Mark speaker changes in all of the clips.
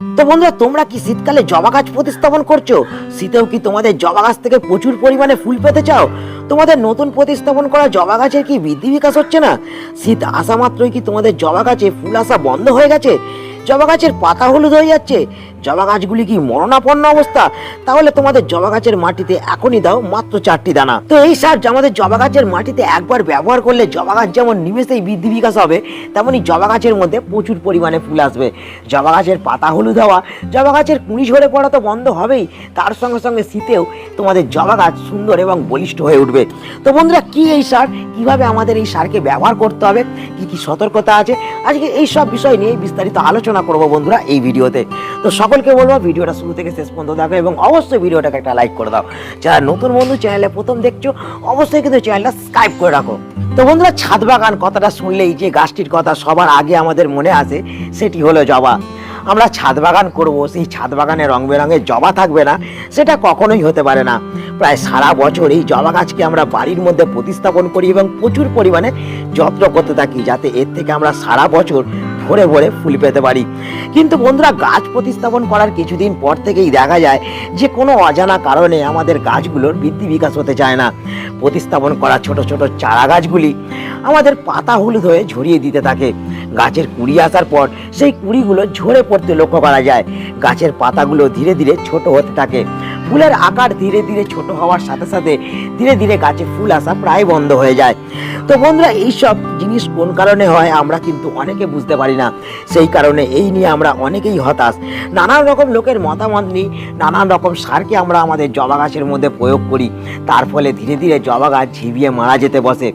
Speaker 1: তো বন্ধুরা, তোমরা কি শীতকালে জবা গাছ প্রতিস্থাপন করছ? শীতেও কি তোমাদের জবা গাছ থেকে প্রচুর পরিমাণে ফুল পেতে চাও? তোমাদের নতুন প্রতিস্থাপন করা জবা গাছের কি বৃদ্ধি বিকাশ হচ্ছে না? শীত আসা মাত্রই কি তোমাদের জবা গাছে ফুল আসা বন্ধ হয়ে গেছে? জবা গাছের পাতা হলুদ হয়ে যাচ্ছে? জবা গাছগুলি কি মরণাপন্ন অবস্থা? তাহলে তোমাদের জবা গাছের মাটিতে এখনই দাও মাত্র চারটি দানা। তো এই সার আমাদের জবা গাছের মাটিতে একবার ব্যবহার করলে জবা গাছ যেমন নিমেষেই বৃদ্ধি বিকাশ হবে, তেমনি জবা গাছের মধ্যে প্রচুর পরিমাণে ফুল আসবে। জবা গাছের পাতা হলুদ হওয়া, জবা গাছের কুড়ি ঝরে পড়া তো বন্ধ হবেই। তার সঙ্গে সঙ্গে শীতেও তোমাদের জবা গাছ সুন্দর এবং বলিষ্ঠ হয়ে উঠবে। তো বন্ধুরা, কি এই সার? কীভাবে আমাদের এই সারকে ব্যবহার করতে হবে? কি কি সতর্কতা আছে? আজকে এই সব বিষয় নিয়ে বিস্তারিত আলোচনা করব বন্ধুরা এই ভিডিওতে। তো সকলকে বলব, ভিডিওটা শুরু থেকে শেষ পর্যন্ত দেখো এবং অবশ্যই ভিডিওটাকে একটা লাইক করে দাও। যারা নতুন বন্ধু চ্যানেলে প্রথম দেখছ, অবশ্যই কিন্তু চ্যানেলটা সাবস্ক্রাইব করে রাখো। তো বন্ধুরা, ছাদ বাগান কথাটা শুনলেই যে গাছটির কথা সবার আগে আমাদের মনে আসে, সেটি হলো জবা। আমরা ছাদ বাগান করব, সেই ছাদ বাগানে রং বেরঙের জবা থাকবে না, সেটা কখনোই হতে পারে না। প্রায় সারা বছর এই জবা গাছকে আমরা বাড়ির মধ্যে প্রতিস্থাপন করি এবং প্রচুর পরিমাণে যত্ন করতে থাকি, যাতে এর থেকে আমরা সারা বছর ভরে ভরে ফুল পেতে পারি। কিন্তু বন্ধুরা, গাছ প্রতিস্থাপন করার কিছুদিন পর থেকেই দেখা যায় যে, কোনো অজানা কারণে আমাদের গাছগুলোর বৃদ্ধি বিকাশ হতে চায় না। প্রতিস্থাপন করা ছোট ছোট চারা গাছগুলি আমাদের পাতা হলুদ হয়ে ঝরিয়ে দিতে থাকে। গাছের কুড়ি আসার পর সেই কুড়িগুলো ঝরে পড়তে লক্ষ্য করা যায়। গাছের পাতাগুলো ধীরে ধীরে ছোট হতে থাকে। ফুলের আকার ধীরে ধীরে ছোট হওয়ার সাথে সাথে ধীরে ধীরে গাছে ফুল আসা প্রায় বন্ধ হয়ে যায়। তো বন্ধুরা, এইসব জিনিস কোন কারণে হয় আমরা কিন্তু অনেকে বুঝতে পারি না। সেই কারণে এই নিয়ে আমরা অনেকেই হতাশ। নানান রকম লোকের মতামত নিই, নানান রকম সারকে আমরা আমাদের জবা গাছের মধ্যে প্রয়োগ করি। তার ফলে ধীরে ধীরে জবা গাছ ঝিবিয়ে মারা যেতে বসে।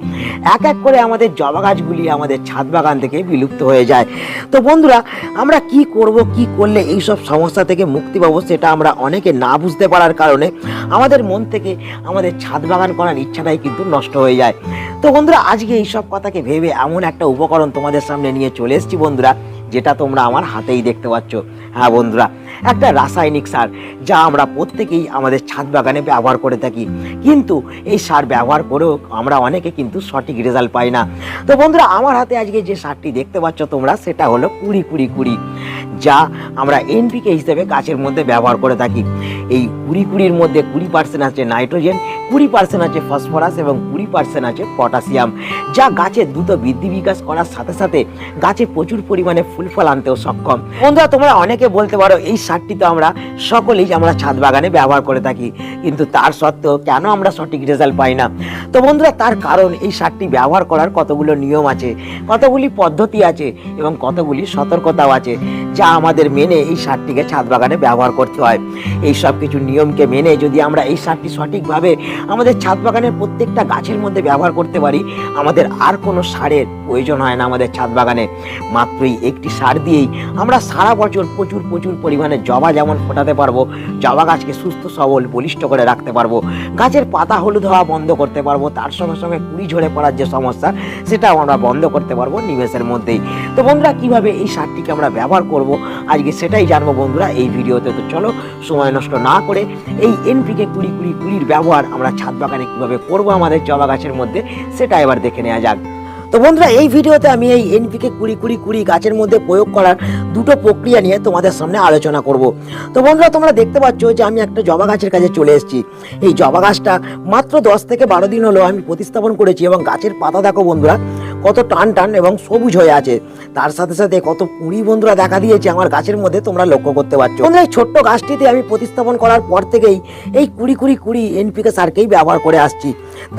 Speaker 1: এক এক করে আমাদের জবা গাছগুলি আমাদের ছাদ বাগান থেকে বিলুপ্ত হয়ে যায়। তো বন্ধুরা, আমরা কি করব, কি করলে এই সব সমস্যা থেকে মুক্তি পাবো, সেটা আমরা অনেকে না বুঝতে পারার কারণে আমাদের মন থেকে আমাদের ছাদ বাগান করার ইচ্ছাটাই কিন্তু নষ্ট হয়ে যায়। তো বন্ধুরা, আজকে এই সব কথাকে ভেবে এমন একটা উপকরণ তোমাদের সামনে নিয়ে চলে এসেছি বন্ধুরা, যেটা তোমরা আমার হাতেই দেখতে পাচ্ছ। হ্যাঁ বন্ধুরা, একটা রাসায়নিক সার যা আমরা প্রত্যেকেই আমাদের ছাদ বাগানে ব্যবহার করে থাকি। কিন্তু এই সার ব্যবহার করেও আমরা অনেকে কিন্তু সঠিক রেজাল্ট পাই না। তো বন্ধুরা, আমার হাতে আজকে যে সারটি দেখতে পাচ্ছ তোমরা, সেটা হলো কুড়ি কুড়ি কুড়ি। যা আমরা এনপিকে হিসেবে গাছের মধ্যে ব্যবহার করে থাকি। এই কুড়ি কুড়ির মধ্যে কুড়ি পার্সেন্ট আছে নাইট্রোজেন কুড়ি পার্সেন্ট আছে ফসফরাস এবং কুড়ি পার্সেন্ট আছে পটাশিয়াম যা গাছের দ্রুত বৃদ্ধি বিকাশ করার সাথে সাথে গাছে প্রচুর পরিমাণে ফুল ফল আনতেও সক্ষম। বন্ধুরা, তোমরা অনেকে বলতে পারো এই সারটি তো আমরা সকলেই আমরা ছাদ বাগানে ব্যবহার করে থাকি, কিন্তু তার সত্ত্বেও কেন আমরা সঠিক রেজাল্ট পাই না? তো বন্ধুরা, তার কারণ এই সারটি ব্যবহার করার কতগুলো নিয়ম আছে, কতগুলি পদ্ধতি আছে এবং কতগুলি সতর্কতাও আছে, যা আমাদের মেনে এই সারটিকে ছাদ বাগানে ব্যবহার করতে হয়। এই সব কিছু নিয়মকে মেনে যদি আমরা এই সারটি সঠিকভাবে আমাদের ছাদ বাগানের প্রত্যেকটা গাছের মধ্যে ব্যবহার করতে পারি। আমাদের আর কোনো সারের প্রয়োজন হয় না আমাদের ছাদ বাগানে। মাত্রই একটি সার দিয়েই আমরা সারা বছর প্রচুর প্রচুর পরিমাণে জবা যেমন ফোটাতে পারব, জবা গাছকে সুস্থ, সবল, বলিষ্ঠ করে রাখতে পারব। গাছের পাতা হলুদ হওয়া বন্ধ করতে পারব। তার সঙ্গে সঙ্গে কুড়ি ঝরে পড়ার যে সমস্যা, সেটাও আমরা বন্ধ করতে পারব নিমেষের মধ্যেই। তো বন্ধুরা, কীভাবে এই সারটিকে আমরা ব্যবহার করব? আজকে সেটাই জানব বন্ধুরা এই ভিডিওতে। তো চলো সময় নষ্ট না করে এই এনপিকে কুড়ি কুড়ি কুড়ির ব্যবহার আমরা ছাদ বাগানে কীভাবে করব আমাদের জবা গাছের মধ্যে, সেটা এবার দেখে নেওয়া যাক। তো বন্ধুরা, এই ভিডিওতে আমি এই এনপিকে কুড়ি কুড়ি কুড়ি গাছের মধ্যে প্রয়োগ করার দুটো প্রক্রিয়া নিয়ে তোমাদের সামনে আলোচনা করব। তো বন্ধুরা, তোমরা দেখতে পাচ্ছ যে আমি একটা জবা গাছের কাছে চলে এসেছি। এই জবা গাছটা মাত্র দশ থেকে বারো দিন হলো আমি প্রতিস্থাপন করেছি এবং গাছের পাতা দেখো বন্ধুরা কত টান টান এবং সবুজ হয়ে আছে। তার সাথে সাথে কত কুড়ি বন্ধুরা দেখা দিয়েছে আমার গাছের মধ্যে, তোমরা লক্ষ্য করতে পারছ। এই ছোট্ট গাছটিতে আমি প্রতিস্থাপন করার পর থেকেই এই কুড়ি কুড়ি কুড়ি এনপিকে সারকেই ব্যবহার করে আসছি।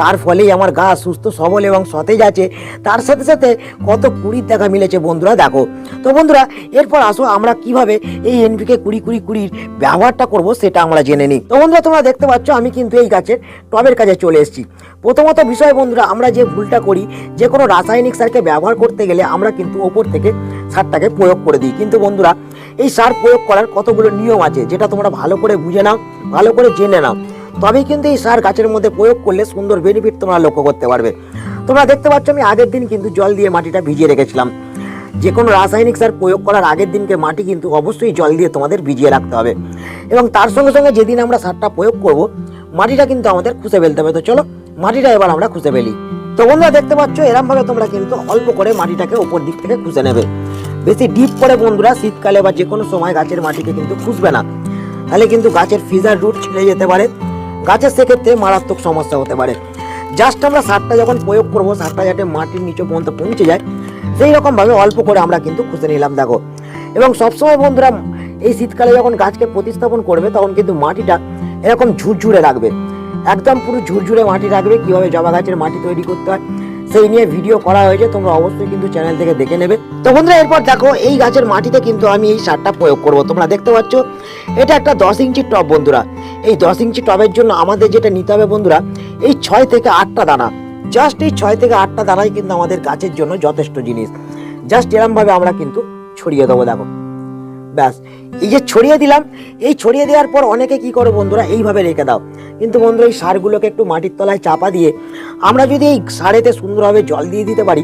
Speaker 1: তার ফলেই আমার গা সুস্থ, সবল এবং সতেজ আছে। তার সাথে সাথে কত কুড়ির দেখা মিলেছে বন্ধুরা, দেখো। তো বন্ধুরা, এরপর আসো আমরা কীভাবে এই এনপিকে কুড়ি কুড়ি কুড়ির ব্যবহারটা করব সেটা আমরা জেনে নিই। তো বন্ধুরা, তোমরা দেখতে পাচ্ছ আমি কিন্তু এই গাছের টবের কাছে চলে এসেছি। প্রথমত বিষয় বন্ধুরা, আমরা যে ভুলটা করি, যে কোনো রাসায়নিক সারকে ব্যবহার করতে গেলে আমরা কিন্তু ওপর থেকে সারটাকে প্রয়োগ করে দিই। কিন্তু বন্ধুরা, এই সার প্রয়োগ করার কতগুলো নিয়ম আছে, যেটা তোমরা ভালো করে বুঝে নাও, ভালো করে জেনে নাও। তবেই কিন্তু এই সার গাছের মধ্যে প্রয়োগ করলে সুন্দর বেনিফিট তোমরা লক্ষ্য করতে পারবে। তোমরা দেখতে পাচ্ছ, আমি আগের দিন কিন্তু জল দিয়ে মাটিটা ভিজিয়ে রেখেছিলাম। যে কোনো রাসায়নিক সার প্রয়োগ করার আগের দিনকে মাটি কিন্তু অবশ্যই জল দিয়ে তোমাদের ভিজিয়ে রাখতে হবে। এবং তার সঙ্গে সঙ্গে যেদিন আমরা সারটা প্রয়োগ করব, মাটিটা কিন্তু আমাদের খুঁজে ফেলতে হবে। তো চলো, মাটিটা এবার আমরা খুঁজে ফেলি। তো বন্ধুরা, দেখতে পাচ্ছ এরম ভাবে তোমরা কিন্তু অল্প করে মাটিটাকে উপর দিক থেকে খুঁজে নেবে। বেশি ডিপ করে বন্ধুরা, শীতকালে বা যে কোনো সময় গাছের মাটিকে কিন্তু খুঁজবে না। তাহলে কিন্তু গাছের ফিজার রুট ছিঁড়ে যেতে পারে। গাছের সেক্ষেত্রে মারাত্মক সমস্যা হতে পারে। জাস্ট আমরা সারটা যখন প্রয়োগ করব, সারটা যাতে মাটির নিচে পর্যন্ত পৌঁছে যায়, সেই রকমভাবে অল্প করে আমরা কিন্তু খুঁজে নিলাম, দেখো। এবং সবসময় বন্ধুরা, এই শীতকালে যখন গাছকে প্রতিস্থাপন করবে, তখন কিন্তু মাটিটা এরকম ঝুরঝুরে রাখবে। একদম পুরো ঝুরঝুরে মাটি রাখবে, কীভাবে জবা গাছের মাটি তৈরি করতে হয়, সেই নিয়ে ভিডিও করা হয়েছে, তোমরা অবশ্যই কিন্তু চ্যানেল থেকে দেখে নেবে। তো বন্ধুরা, এরপর দেখো, এই গাছের মাটিতে কিন্তু আমি এই সারটা প্রয়োগ করব। তোমরা দেখতে পাচ্ছ, এটা একটা দশ ইঞ্চির টপ বন্ধুরা। এই দশ ইঞ্চি টবের জন্য আমাদের যেটা নিতে হবে বন্ধুরা, এই ছয় থেকে আটটা দানা। জাস্ট এই ছয় থেকে আটটা দানাই কিন্তু আমাদের গাছের জন্য যথেষ্ট জিনিস। জাস্ট এরমভাবে আমরা কিন্তু ছড়িয়ে দেবো, দেখো। ব্যাস, এই যে ছড়িয়ে দিলাম, এই ছড়িয়ে দেওয়ার পর অনেকে কি করো বন্ধুরা, এইভাবে রেখে দাও। কিন্তু বন্ধুরা, এই সারগুলোকে একটু মাটির তলায় চাপা দিয়ে আমরা যদি এই সারেতে সুন্দরভাবে জল দিয়ে দিতে পারি,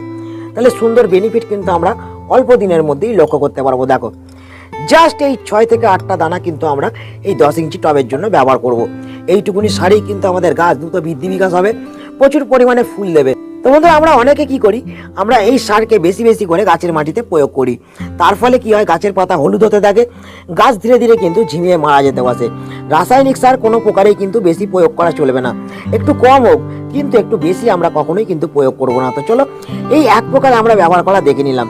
Speaker 1: তাহলে সুন্দর বেনিফিট কিন্তু আমরা অল্প দিনের মধ্যেই লক্ষ্য করতে পারব, দেখো। জাস্ট এই ছয় থেকে আটটা দানা কিন্তু আমরা এই দশ ইঞ্চি টবের জন্য ব্যবহার করব। এইটুকুনি সারেই কিন্তু আমাদের গাছ, দ্রুত বৃদ্ধি বিকাশ হবে, প্রচুর পরিমাণে ফুল দেবে। তো বন্ধুরা, আমরা অনেকে কি করি, আমরা এই সারকে বেশি বেশি করে গাছের মাটিতে প্রয়োগ করি। তার ফলে কি হয়, গাছের পাতা হলুদ হতে থাকে, গাছ ধীরে ধীরে কিন্তু ঝিমিয়ে মারা যেতে বসে। রাসায়নিক সার কোনো প্রকারেই কিন্তু বেশি প্রয়োগ করা চলবে না। একটু কম হোক, কিন্তু একটু বেশি আমরা কখনোই কিন্তু প্রয়োগ করব না। তো চলো, এই এক প্রকারে আমরা ব্যবহার করা দেখে নিলাম।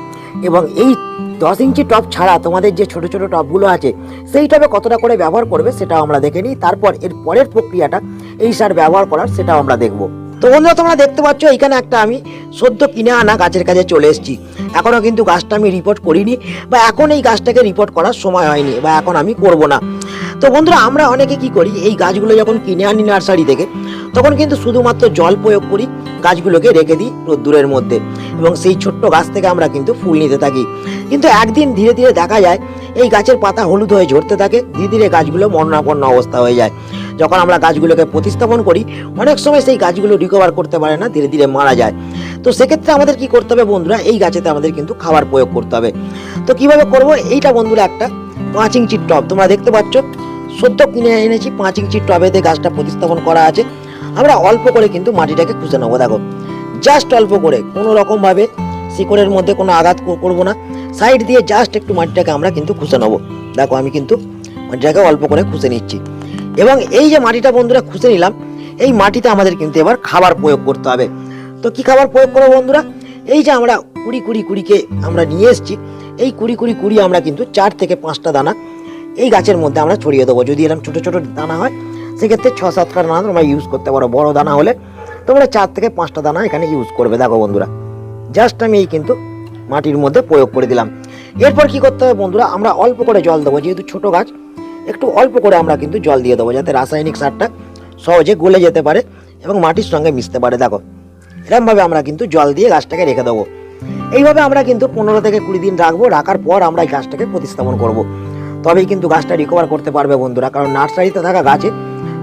Speaker 1: এবং এই দশ ইঞ্চি টপ ছাড়া তোমাদের যে ছোট ছোট টপগুলো আছে, সেই টপে কতটা করে ব্যবহার করবে সেটাও আমরা দেখে নিই। তারপর এর পরের প্রক্রিয়াটা এই সার ব্যবহার করার, সেটাও আমরা দেখব। তো বন্ধুরা, তোমরা দেখতে পাচ্ছ এখানে একটা আমি সদ্য কিনে আনা গাছের কাছে চলে এসেছি। এখনও কিন্তু গাছটা আমি রিপোর্ট করিনি বা এখন এই গাছটাকে রিপোর্ট করার সময় হয়নি বা এখন আমি করব না। তো বন্ধুরা, আমরা অনেকে কি করি, এই গাছগুলো যখন কিনে আনি নার্সারি থেকে, তখন কিন্তু শুধুমাত্র জল প্রয়োগ করি, গাছগুলোকে রেখে দিই রোদ্দুরের মধ্যে এবং সেই ছোট্ট গাছ থেকে আমরা কিন্তু ফুল নিতে থাকি। কিন্তু একদিন ধীরে ধীরে দেখা যায়, এই গাছের পাতা হলুদ হয়ে ঝরতে থাকে, ধীরে ধীরে গাছগুলো মরণাপন্ন অবস্থা হয়ে যায়। যখন আমরা গাছগুলোকে প্রতিস্থাপন করি, অনেক সময় সেই গাছগুলো রিকভার করতে পারে না, ধীরে ধীরে মারা যায়। তো সেক্ষেত্রে আমাদের কি করতে হবে বন্ধুরা? এই গাছেতে আমাদের কিন্তু খাবার প্রয়োগ করতে হবে। তো কীভাবে করব? এইটা বন্ধুরা একটা পাঁচ ইঞ্চির টব। তোমরা দেখতে পাচ্ছ, সদ্য কিনে এনেছি পাঁচ ইঞ্চির টবেতে গাছটা প্রতিস্থাপন করা আছে। আমরা অল্প করে কিন্তু মাটিটাকে খুঁজে নেব। দেখো জাস্ট অল্প করে, কোনো রকমভাবে শিকড়ের মধ্যে কোনো আঘাত কর- করব না। সাইড দিয়ে জাস্ট একটু মাটিটাকে আমরা কিন্তু খুঁজে নেব। দেখো, আমি কিন্তু মাটিটাকে অল্প করে খুঁজে নিচ্ছি। এবং এই যে মাটিটা বন্ধুরা খুঁজে নিলাম, এই মাটিতে আমাদের কিন্তু এবার খাবার প্রয়োগ করতে হবে। তো কি খাবার প্রয়োগ করব বন্ধুরা? এই যে আমরা কুড়ি কুড়ি কুড়িকে আমরা নিয়ে এসেছি, এই কুড়ি কুড়ি কুড়ি আমরা কিন্তু চার থেকে পাঁচটা দানা এই গাছের মধ্যে আমরা ছড়িয়ে দেবো। যদি এরকম ছোটো ছোটো দানা হয়, সেক্ষেত্রে ছ সাতটা দানা তোমরা ইউজ করতে পারো। বড় দানা হলে তোমরা চার থেকে পাঁচটা দানা এখানে ইউজ করবে। দেখো বন্ধুরা জাস্ট আমি এই কিন্তু মাটির মধ্যে প্রয়োগ করে দিলাম। এরপর কি করতে হবে বন্ধুরা? আমরা অল্প করে জল দেবো, যেহেতু ছোটো গাছ একটু অল্প করে আমরা কিন্তু জল দিয়ে দেবো, যাতে রাসায়নিক সারটা সহজে গলে যেতে পারে এবং মাটির সঙ্গে মিশতে পারে। দেখো এরকমভাবে আমরা কিন্তু জল দিয়ে গাছটাকে রেখে দেবো। এইভাবে আমরা কিন্তু পনেরো থেকে কুড়ি দিন রাখব, রাখার পর আমরা এই গাছটাকে প্রতিস্থাপন করব। তবেই কিন্তু গাছটা রিকভার করতে পারবে বন্ধুরা, কারণ নার্সারিতে থাকা গাছে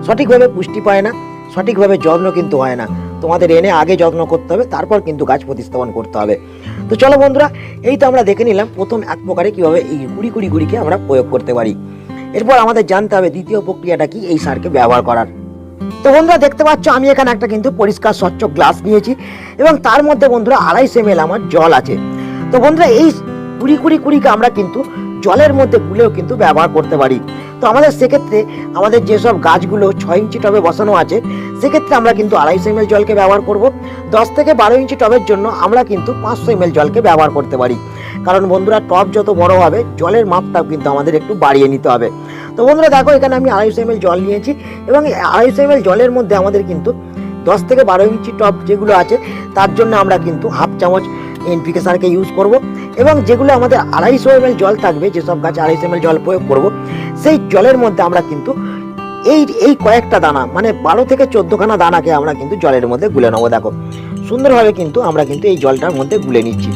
Speaker 1: সঠিকভাবে পুষ্টি পায় না, সঠিকভাবে যত্ন কিন্তু হয় না। তোমাদের এনে আগে যত্ন করতে হবে, তারপর কিন্তু গাছ প্রতিস্থাপন করতে হবে। তো চলো বন্ধুরা, এই তো আমরা দেখে নিলাম প্রথম এক প্রকারে কীভাবে এই কুড়ি কুড়ি কুড়িকে আমরা প্রয়োগ করতে পারি। এরপর আমাদের জানতে হবে দ্বিতীয় প্রক্রিয়াটা কি এই সারকে ব্যবহার করার। তো বন্ধুরা, দেখতে পাচ্ছ, আমি এখানে একটা কিন্তু পরিষ্কার, স্বচ্ছ গ্লাস নিয়েছি এবং তার মধ্যে বন্ধুরা আড়াইশ এম আমার জল আছে। তো বন্ধুরা, এই কুড়ি কুড়ি কুড়িকে আমরা কিন্তু জলের মধ্যে গুলেও কিন্তু ব্যবহার করতে পারি। তো আমাদের সেক্ষেত্রে আমাদের যেসব গাছগুলো ছয় ইঞ্চি টবে বসানো আছে, সেক্ষেত্রে আমরা কিন্তু আড়াইশো এম জলকে ব্যবহার করব। দশ থেকে বারো ইঞ্চি টবের জন্য আমরা কিন্তু পাঁচশো এম জলকে ব্যবহার করতে পারি। কারণ বন্ধুরা, টব যত বড় হবে, জলের মাপটাও কিন্তু আমাদের একটু বাড়িয়ে নিতে হবে। তো বন্ধুরা দেখো, এখানে আমি আড়াইশো এম জল নিয়েছি এবং আড়াইশো এম জলের মধ্যে আমাদের কিন্তু দশ থেকে বারো ইঞ্চি টব যেগুলো আছে, তার জন্য আমরা কিন্তু হাফ চামচ এনপিকে সারকে ইউজ করব এবং যেগুলো আমাদের আড়াইশো এম জল থাকবে, যেসব গাছে আড়াইশো এম জল প্রয়োগ করব, সেই জলের মধ্যে আমরা কিন্তু এই এই কয়েকটা দানা মানে বারো থেকে চোদ্দখানা দানাকে আমরা কিন্তু জলের মধ্যে গুলে নেব, দেখো। সুন্দরভাবে কিন্তু আমরা কিন্তু এই জলটার মধ্যে গুলে নিচ্ছি।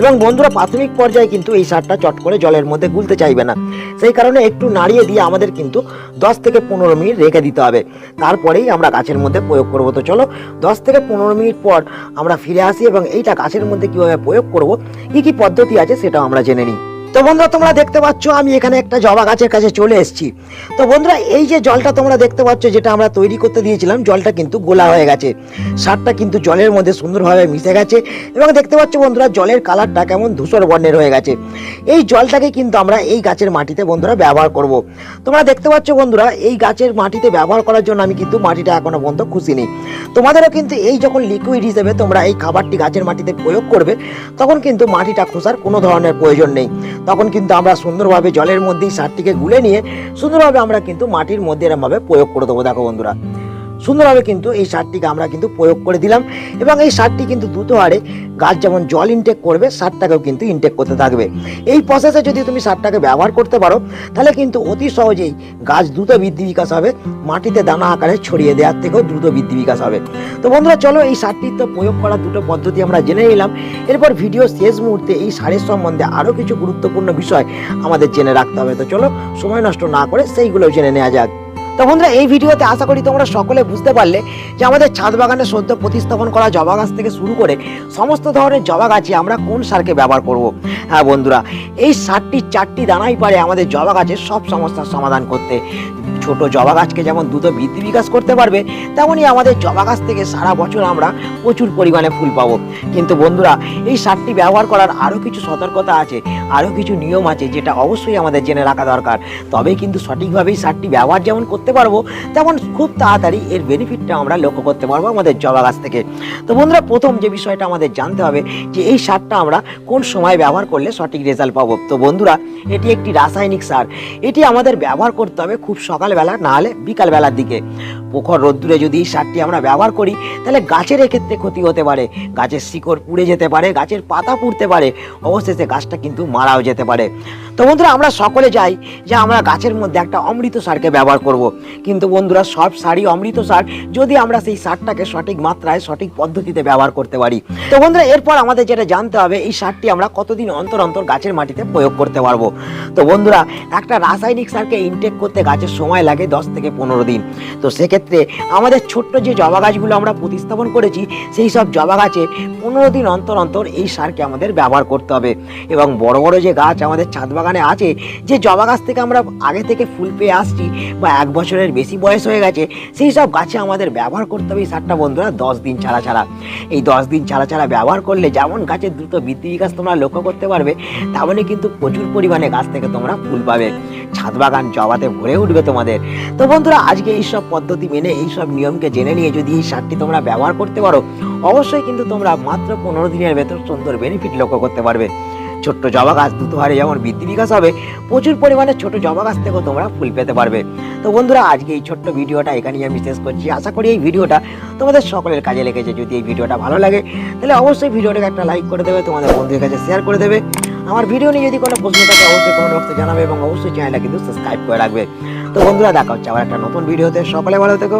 Speaker 1: এবং বন্ধুরা প্রাথমিক পর্যায়ে কিন্তু এই সারটা চট করে জলের মধ্যে গুলতে চাইবে না। সেই কারণে একটু নাড়িয়ে দিয়ে আমাদের কিন্তু দশ থেকে পনেরো মিনিট রেখে দিতে হবে। তারপরেই আমরা গাছের মধ্যে প্রয়োগ করব। তো চলো, দশ থেকে পনেরো মিনিট পর আমরা ফিরে আসি এবং এইটা গাছের মধ্যে কীভাবে প্রয়োগ করব, কী কী পদ্ধতি আছে সেটাও আমরা জেনে নিই। তো বন্ধুরা, তোমরা দেখতে পাচ্ছ, আমি এখানে একটা জবা গাছের কাছে চলে এসেছি। তো বন্ধুরা, এই যে জলটা তোমরা দেখতে পাচ্ছ, যেটা আমরা তৈরি করতে দিয়েছিলাম, জলটা কিন্তু গোলা হয়ে গেছে। সারটা কিন্তু জলের মধ্যে সুন্দরভাবে মিশে গেছে এবং দেখতে পাচ্ছ বন্ধুরা, জলের কালারটা কেমন ধূসর বর্ণের হয়ে গেছে। এই জলটাকে কিন্তু আমরা এই গাছের মাটিতে বন্ধুরা ব্যবহার করব। তোমরা দেখতে পাচ্ছ বন্ধুরা, এই গাছের মাটিতে ব্যবহার করার জন্য আমি কিন্তু মাটিটা এখনও পর্যন্ত খুশি নেই। তোমাদেরও কিন্তু এই যখন লিকুইড হিসেবে তোমরা এই খাবারটি গাছের মাটিতে প্রয়োগ করবে, তখন কিন্তু মাটিটা খোসার কোনো ধরনের প্রয়োজন নেই। তখন কিন্তু আমরা সুন্দরভাবে জলের মধ্যেই সারটিকে গুলে নিয়ে সুন্দরভাবে আমরা কিন্তু মাটির মধ্যে এরমভাবে প্রয়োগ করে দেবো। দেখো বন্ধুরা সুন্দরভাবে কিন্তু এই সারটিকে আমরা কিন্তু প্রয়োগ করে দিলাম এবং এই সারটি কিন্তু দ্রুত হারে গাছ যেমন জল ইনটেক করবে, সারটাকেও কিন্তু ইনটেক করতে থাকবে। এই প্রসেসে যদি তুমি সারটাকে ব্যবহার করতে পারো, তাহলে কিন্তু অতি সহজেই গাছ দ্রুত বৃদ্ধি বিকাশ হবে, মাটিতে দানা আকারে ছড়িয়ে দেওয়ার থেকেও দ্রুত বৃদ্ধি বিকাশ হবে। তো বন্ধুরা, চলো এই সারটির তো প্রয়োগ করার দুটো পদ্ধতি আমরা জেনে নিলাম। এরপর ভিডিও শেষ মুহূর্তে এই সারের সম্বন্ধে আরও কিছু গুরুত্বপূর্ণ বিষয় আমাদের জেনে রাখতে হবে। তো চলো, সময় নষ্ট না করে সেইগুলো জেনে নেওয়া যাক। তো বন্ধুরা, এই ভিডিওতে আশা করি তোমরা সকলে বুঝতে পারলে যে আমাদের ছাদ বাগানে সদ্য প্রতিস্থাপন করা জবা গাছ থেকে শুরু করে সমস্ত ধরনের জবা গাছে আমরা কোন সারকে ব্যবহার করব? হ্যাঁ বন্ধুরা, এই সারটি চারটি দানাই পারে আমাদের জবা গাছের সব সমস্যার সমাধান করতে। ছোট জবা গাছকে যেমন দ্রুত বৃদ্ধি বিকাশ করতে পারবে, তেমনই আমাদের জবা গাছ থেকে সারা বছর আমরা প্রচুর পরিমাণে ফুল পাবো। কিন্তু বন্ধুরা, এই সারটি ব্যবহার করার আরও কিছু সতর্কতা আছে, আরও কিছু নিয়ম আছে যেটা অবশ্যই আমাদের জেনে রাখা দরকার। তবেই কিন্তু সঠিকভাবেই সারটি ব্যবহার যেমন করতে পারব, তেমন খুব তাড়াতাড়ি এর বেনিফিটটা আমরা লক্ষ্য করতে পারব আমাদের জবা গাছ থেকে। তো বন্ধুরা, প্রথম যে বিষয়টা আমাদের জানতে হবে যে এই সারটা আমরা কোন সময় ব্যবহার করলে সঠিক রেজাল্ট পাবো। তো বন্ধুরা, এটি একটি রাসায়নিক সার। এটি আমাদের ব্যবহার করতে হবে খুব সকালবেলা নাহলে বিকালবেলার দিকে। প্রখর রোদ্দুরে যদি সারটি আমরা ব্যবহার করি, তাহলে গাছের এক্ষেত্রে ক্ষতি হতে পারে। গাছের শিকড় পুড়ে যেতে পারে, গাছের পাতা পুড়তে পারে। অবশেষে গাছটা কিন্তু মারাও যেতে পারে। তো বন্ধুরা, আমরা সকলে চাই যে আমরা গাছের মধ্যে একটা অমৃত সারকে ব্যবহার করব। কিন্তু বন্ধুরা, সব সারই অমৃত সার যদি আমরা সেই সারটাকে সঠিক মাত্রায়, সঠিক পদ্ধতিতে ব্যবহার করতে পারি। তো বন্ধুরা, এরপর আমাদের যেটা জানতে হবে, এই সারটি আমরা কতদিন অন্তর অন্তর গাছের মাটিতে প্রয়োগ করতে পারব? তো বন্ধুরা, একটা রাসায়নিক সারকে ইনটেক করতে গাছের সময় লাগে দশ থেকে পনেরো দিন। তো সেক্ষেত্রে আমাদের ছোট্ট যে জবা গাছগুলো আমরা প্রতিস্থাপন করেছি, সেই সব জবা গাছে পনেরো দিন অন্তর অন্তর এই সারকে আমাদের ব্যবহার করতে হবে। এবং বড় বড় যে গাছ আমাদের ছাদ বাগানে আছে, যে জবা গাছ থেকে আমরা আগে থেকে ফুল পেয়ে আসছি বা এক বছরের বেশি বয়স হয়ে গেছে, সেই সব গাছে আমাদের ব্যবহার করতে হবে এই সারটা বন্ধুরা দশ দিন ছাড়া ছাড়া। এই দশ দিন ছাড়া ছাড়া ব্যবহার করলে যেমন গাছের দ্রুত বৃদ্ধি বিকাশ তোমরা লক্ষ্য করতে পারবে, তেমনই কিন্তু প্রচুর পরিমাণে গাছ থেকে তোমরা ফুল পাবে। ছাদ বাগান জবাতে ভরে উঠবে তোমাদের। তো বন্ধুরা, আজকে এইসব পদ্ধতি মেনে এইসব নিয়মকে জেনে নিয়ে যদি এই সারটি তোমরা ব্যবহার করতে পারো, অবশ্যই কিন্তু তোমরা মাত্র পনেরো দিনের ভেতর সুন্দর বেনিফিট লক্ষ্য করতে পারবে। ছোট্ট জবা গাছ দ্রুত হারে যেমন বৃদ্ধি বিকাশ হবে, প্রচুর পরিমাণে ছোট জবা গাছ থেকেও তোমরা ফুল পেতে পারবে। তো বন্ধুরা, আজকে এই ছোট্ট ভিডিওটা এখানেই আমি শেষ করছি। আশা করি এই ভিডিওটা তোমাদের সকলের কাজে লেগেছে। যদি এই ভিডিওটা ভালো লাগে, তাহলে অবশ্যই ভিডিওটাকে একটা লাইক করে দেবে, তোমাদের বন্ধুদের কাছে শেয়ার করে দেবে। আমার ভিডিও নিয়ে যদি কোনো প্রশ্ন থাকে, অবশ্যই কমেন্ট বক্সে জানাবে এবং অবশ্যই চ্যানেলটা কিন্তু সাবস্ক্রাইব করে রাখবে। তো বন্ধুরা, দেখা হচ্ছে আবার একটা নতুন ভিডিওতে। সকলে ভালো থেকো